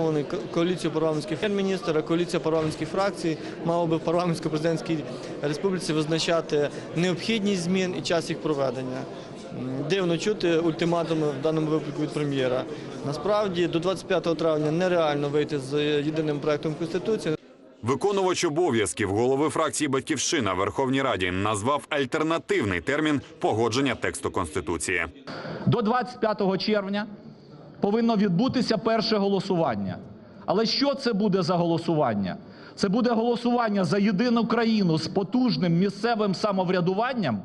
Вони коаліцію парламентських міністра, коаліція парламентських фракцій мала би в парламентсько-президентській республіці визначати необхідність змін і час їх проведення. Дивно чути ультиматуми в даному випадку від прем'єра. Насправді до 25 травня нереально вийти з єдиним проектом конституції. Виконувач обов'язків голови фракції Батьківщина в Верховній Раді назвав альтернативний термін погодження тексту конституції. До 25 червня повинно відбутися перше голосування. Але що це буде за голосування? Це буде голосування за єдину країну з потужним місцевим самоврядуванням?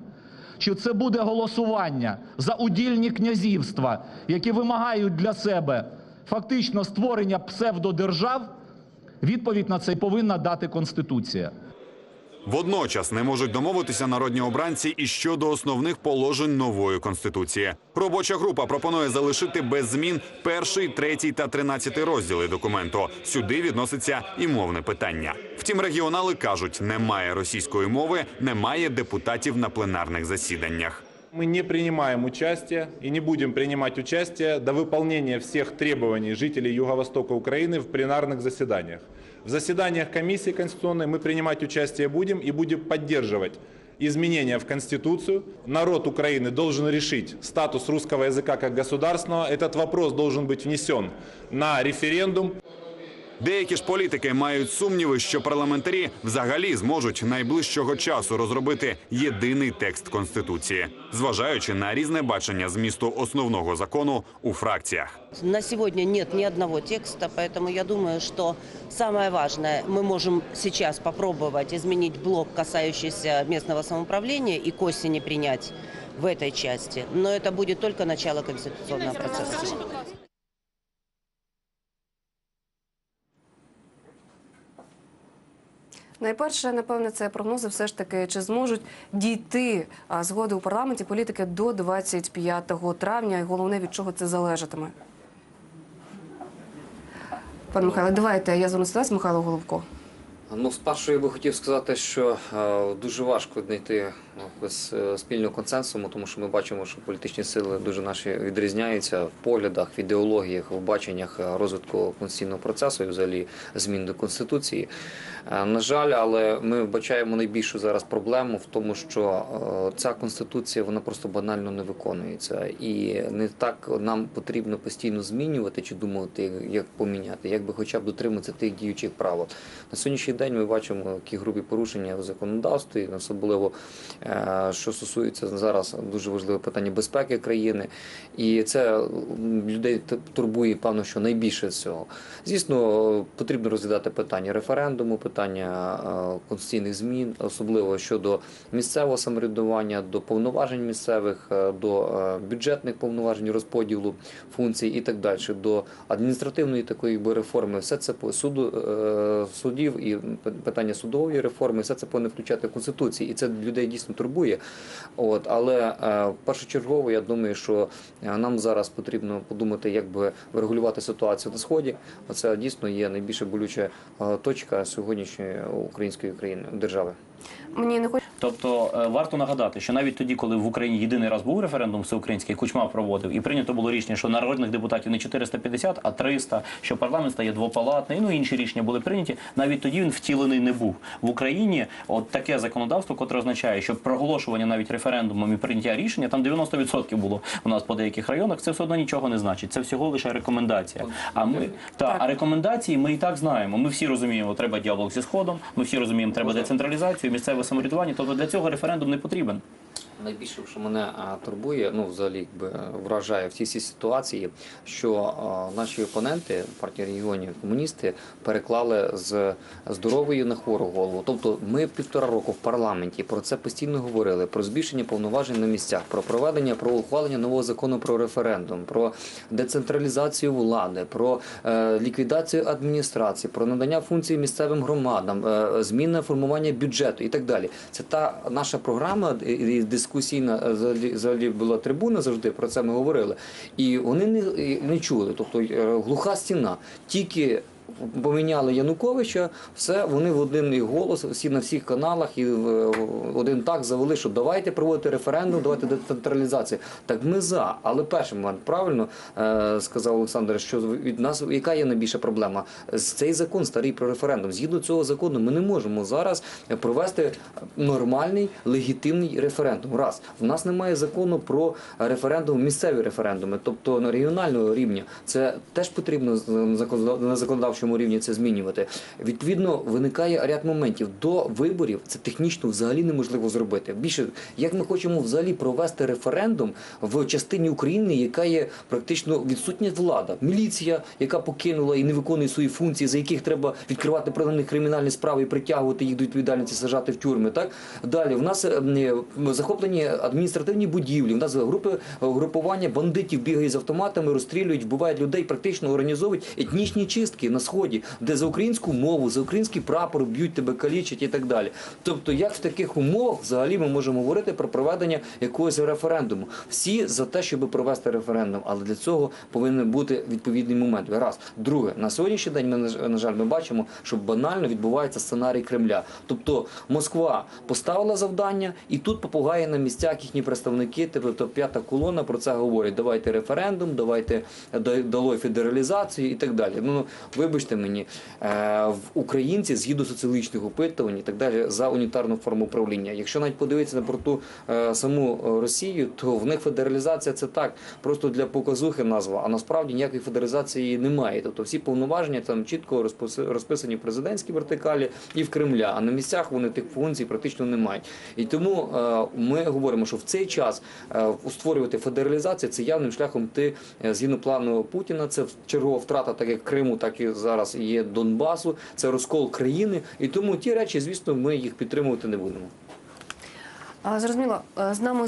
Чи це буде голосування за удільні князівства, які вимагають для себе фактично створення псевдодержав? Відповідь на це повинна дати Конституція. Водночас не можуть домовитися народні обранці і щодо основних положень нової конституції. Робоча група пропонує залишити без змін перший, третій та тринадцятий розділи документу. Сюди відноситься і мовне питання. Втім, регіонали кажуть, немає російської мови, немає депутатів на пленарних засіданнях. Мы не принимаем участие и не будем принимать участие до выполнения всех требований жителей Юго-Востока Украины в пленарных заседаниях. В заседаниях комиссии конституционной мы принимать участие будем и будем поддерживать изменения в Конституцию. Народ Украины должен решить статус русского языка как государственного. Этот вопрос должен быть внесен на референдум. Деякі ж політики мають сумніви, що парламентарі взагалі зможуть найближчого часу розробити єдиний текст конституції, зважаючи на різне бачення змісту основного закону у фракціях. На сегодня нет ни одного текста, поэтому я думаю, что самое важное, мы можем сейчас попробовать изменить блок, касающийся местного самоуправления, и к осени принять в этой части. Но это будет только начало конституционного процесса. Найперше, напевне, це прогнози все ж таки, чи зможуть дійти згоди у парламенті політики до 25 травня, і головне, від чого це залежатиме. Пане Михайло, давайте я до вас, Михайло Головко. Ну, спершу я би хотів сказати, що е, дуже важко знайти без е, спільного консенсусу, тому що ми бачимо, що політичні сили дуже наші відрізняються в поглядах, в ідеологіях, в баченнях е, розвитку конституційного процесу і взагалі змін до конституції. На жаль, але ми вбачаємо найбільшу зараз проблему в тому, що ця конституція вона просто банально не виконується, і не так нам потрібно постійно змінювати чи думати, як поміняти, як би хоча б дотриматися тих діючих правил. На сьогоднішній день ми бачимо які грубі порушення в законодавстві, особливо е, що стосується зараз дуже важливе питання безпеки країни, і це людей турбує, певно, що найбільше цього. Звісно, потрібно розглядати питання референдуму, питання е, конституційних змін, особливо щодо місцевого самоврядування, до повноважень місцевих, е, до бюджетних повноважень, розподілу функцій і так далі, до адміністративної такої реформи. Все це по суду судів і питання судової реформи, все це повинно включати в конституції, і це людей дійсно турбує. От але е, першочергово я думаю, що е, нам зараз потрібно подумати, як би врегулювати ситуацію на сході. Це дійсно є найбільше болюча е, точка сьогоднішньої української країни держави. Мені не хочеться. Тобто е, варто нагадати, що навіть тоді, коли в Україні єдиний раз був референдум всеукраїнський, Кучма проводив, і прийнято було рішення, що народних депутатів не 450, а 300, що парламент стає двопалатний, ну інші рішення були прийняті. Навіть тоді він втілений не був в Україні. От таке законодавство, котре означає, що проголошування навіть референдумом і прийняття рішення там 90% було у нас по деяких районах. Це все одно нічого не значить. Це всього лише рекомендація. А ми та а рекомендації ми і так знаємо. Ми всі розуміємо, треба діалог зі сходом. Ми всі розуміємо, треба децентралізацію, місцеве самоврядування. Тобто для цього референдум не потрібен. Найбільше, що мене турбує, ну взагалі якби вражає в цій ситуації, що а, наші опоненти партії регіонів комуністи переклали з здорової на хвору голову. Тобто, ми півтора року в парламенті про це постійно говорили: про збільшення повноважень на місцях, про проведення, про ухвалення нового закону про референдум, про децентралізацію влади, про е, ліквідацію адміністрації, про надання функцій місцевим громадам, е, зміна формування бюджету і так далі. Це та наша програма і- дискусійна е, взагалі була трибуна завжди. Про це ми говорили. І вони не, не чули. Тобто е, глуха стіна. Тільки поміняли Януковича, все вони в один голос, всі на всіх каналах і в один так завели, що давайте проводити референдум, давайте децентралізацію. Так ми за. Але перший момент правильно е, сказав Олександр, що від нас яка є найбільша проблема? Цей закон старий про референдум. Згідно цього закону, ми не можемо зараз провести нормальний легітимний референдум. Раз в нас немає закону про референдум, місцеві референдуми, тобто на регіонального рівня. Це теж потрібно на законодав- на законодавчому рівні це змінювати. Відповідно, виникає ряд моментів. До виборів це технічно взагалі неможливо зробити. Більше як ми хочемо взагалі провести референдум в частині України, яка є практично відсутня влада, міліція, яка покинула і не виконує свої функції, за яких треба відкривати проти кримінальні справи і притягувати їх до відповідальності, сажати в тюрми. Так далі в нас е, е, захоплені адміністративні будівлі. У нас групи групування бандитів бігають з автоматами, розстрілюють, вбивають людей, практично організовують етнічні чистки на сході, де за українську мову, за український прапор б'ють тебе, калічать і так далі. Тобто, як в таких умовах взагалі ми можемо говорити про проведення якогось референдуму? Всі за те, щоб провести референдум, але для цього повинен бути відповідний момент. Раз друге, на сьогоднішній день ми на жаль, ми бачимо, що банально відбувається сценарій Кремля. Тобто Москва поставила завдання, і тут попугаї на місцях їхні представники, тобто п'ята колона про це говорять. Давайте референдум, давайте да- федералізацію і так далі. Ну вибачте мені, е, в українці згідно соціологічних опитувань і так далі за унітарну форму управління. Якщо навіть подивитися на порту е, саму е, Росію, то в них федералізація це так, просто для показухи назва. А насправді ніякої федералізації немає. Тобто всі повноваження там чітко розпис- розписані в президентській вертикалі і в Кремля. А на місцях вони тих функцій практично не мають. І тому ми говоримо, що в цей час створювати федералізацію це явним шляхом ти згідно плану Путіна. Це чергова втрата, так як Криму, так і зараз є Донбасу. Це розкол країни. І тому ті речі, звісно, ми їх підтримувати не будемо. Зрозуміло, Е, з нами